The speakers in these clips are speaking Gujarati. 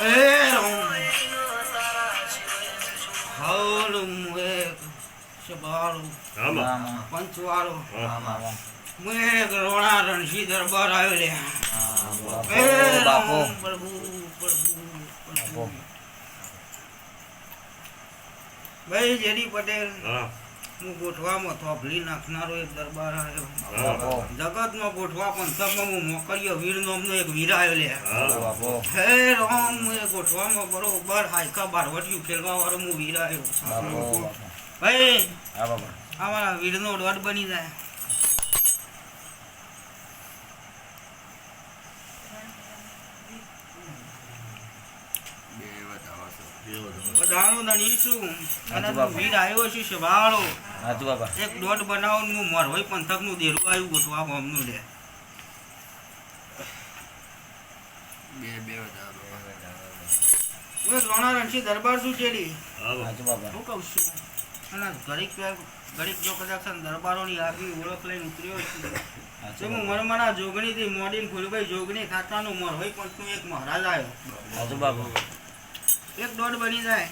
એ રામ હવલ મુએક આમાં પંચવાળો હા. મુએક રોણા રણસી દરબાર આવ્યો લે એ બાપુ પ્રભુ પ્રભુ પ્રભુ ભાઈ જેડી પટેલ હા હું ગોઠવામાં થોભલી નાખનારો એક દરબાર આવ્યો જગતમાં ગોઠવા પંથકમાં હું મોકલ્યો વીર નામનો એક વીરાયો લે. હા બાપુ. હે રામ એ ગોઠવામાં બરોબર હાયકા બારવટિયું ખેલવા વાળો હું વીરાયો આવ્યો ભાઈ મારા વીરનો દોઢ બની જાય. ધણી છું અને તું વીર આવ્યો છું શભાળો હાચું બાપા. એક દોઢ બનાવું હું મરવાઈ પંથકનું દેરું આવ્યું ગોઠવા ગામનું લે. હું એક લોણા રણસી દરબાર છું ચેડી હા હાચું શું કહું છું. અને ઘડીક વાર- જો કદાચ ને દરબારોની આગવી ઓળખ લઈને ઉતર્યો છું. હું મરમણા જોગણીથી મોડીને નું જોગણી ખાતાનું મરવાઈ પંથનું એક મહારાજ આવ્યો બાપુ. એક દોઢ બની જાય.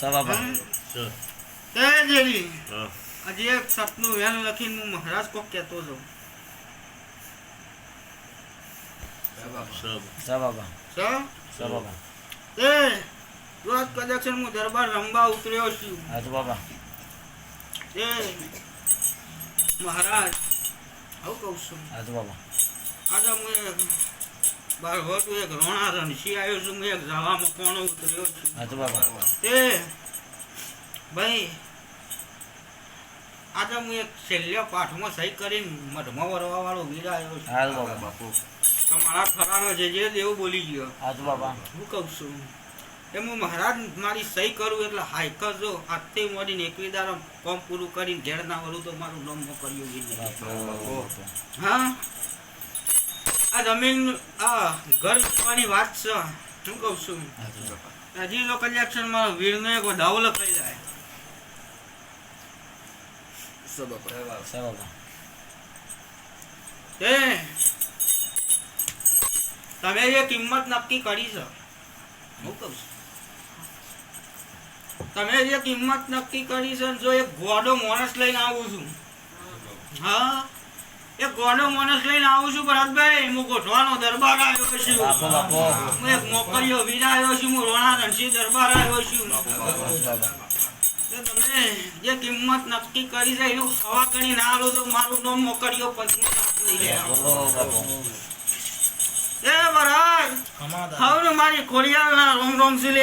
સા બાપા હમ? સર એ જેવી હજી એક સપનું વેન લખીને હું મહારાજ કોક કહેતો કદાચ દરબાર રમવા ઉતર્યો છું. બાપા એ મહારાજ આવું કહું છું. આજે હું એક બાર હોતું એક રોણા રણસી આવ્યો છું હું એક ઝાવામાં કોણ ઉતર્યો છું? તે ભાઈ આજે હું એક છેલ્લે પાઠમાં સહી કરીને મઢમાં વરવા વાળો વીર આવ્યો છું. બાપુ તમારા ફરાનો જે જે દેવું બોલી ગયો. હાચું બાબા. હું કહું છું એમ હું મહારાજ મારી સહી કરું એટલે હાઈકર જો આજથી મળીને એકવી દાડા કોમ પૂરું કરીને ઘેર ના વળું તો મારું નામ કર્યું હા? આ જમીન આ ઘર વેચવાની વાત છે. શું કહું છું. હજી તો કલેક્શન મારો વીરનો એક દાવલો કરી જાય. એ તમે જે કિંમત નક્કી કરી છે. હું કહું છું. તમે જે કિંમત નક્કી કરી છે જો એક ગોડો માણસ લઈને આવું છું. હા? એક ગોડો માણસ લઈને આવું છું ભરતભાઈ હું ગોઠવાનો દરબાર આવ્યો છું. હું એક મોકલ્યો વીર આવ્યો છું હું રોણા રણસી દરબાર આવ્યો છું. તમે જે કિંમત નક્કી કરી છે એનું હવા કરી ના લો તો મારું નામ મોકલ્યો પછી લઈ. એ બરાબર હવે મારી ખોડિયાલ ના રોમ રોમ સિલે